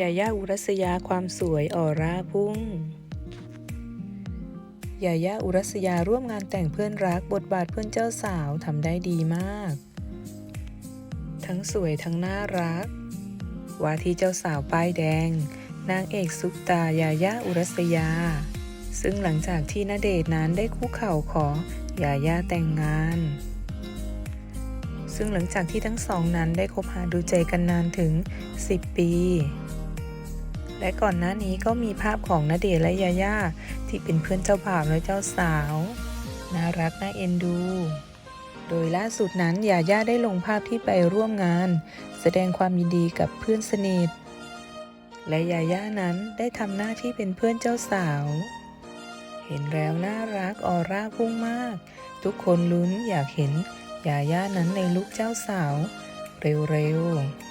ยาย่าอุรัสยาความสวยออร่าพุ่งยาย่าอุรัสยาร่วมงานแต่งเพื่อนรักบทบาทเพื่อนเจ้าสาวทำได้ดีมาก ทั้งสวยทั้งน่ารัก ว่าที่เจ้าสาวป้ายแดง นางเอกซุปตายาย่าอุรัสยา ซึ่งหลังจากที่ณเดชน์นั้นได้คุกเข่าขอยาย่าแต่งงาน ซึ่งหลังจากที่ทั้งสองนั้นได้คบหาดูใจกันนานถึง10 ปี และก่อนหน้านี้ก็มีภาพของณเดชและยาย่าที่เป็นเพื่อนเจ้าบ่าวและเจ้าสาว น่ารักน่าเอ็นดู โดยล่าสุดนั้นยาย่าได้ลงภาพที่ไปร่วมงาน แสดงความยินดีกับเพื่อนสนิท และยาย่านั้นได้ทำหน้าที่เป็นเพื่อนเจ้าสาว เห็นแล้วน่ารักออร่าพุ่งมาก ทุกคนลุ้นอยากเห็นยาย่านั้นในลุคเจ้าสาว เร็วๆ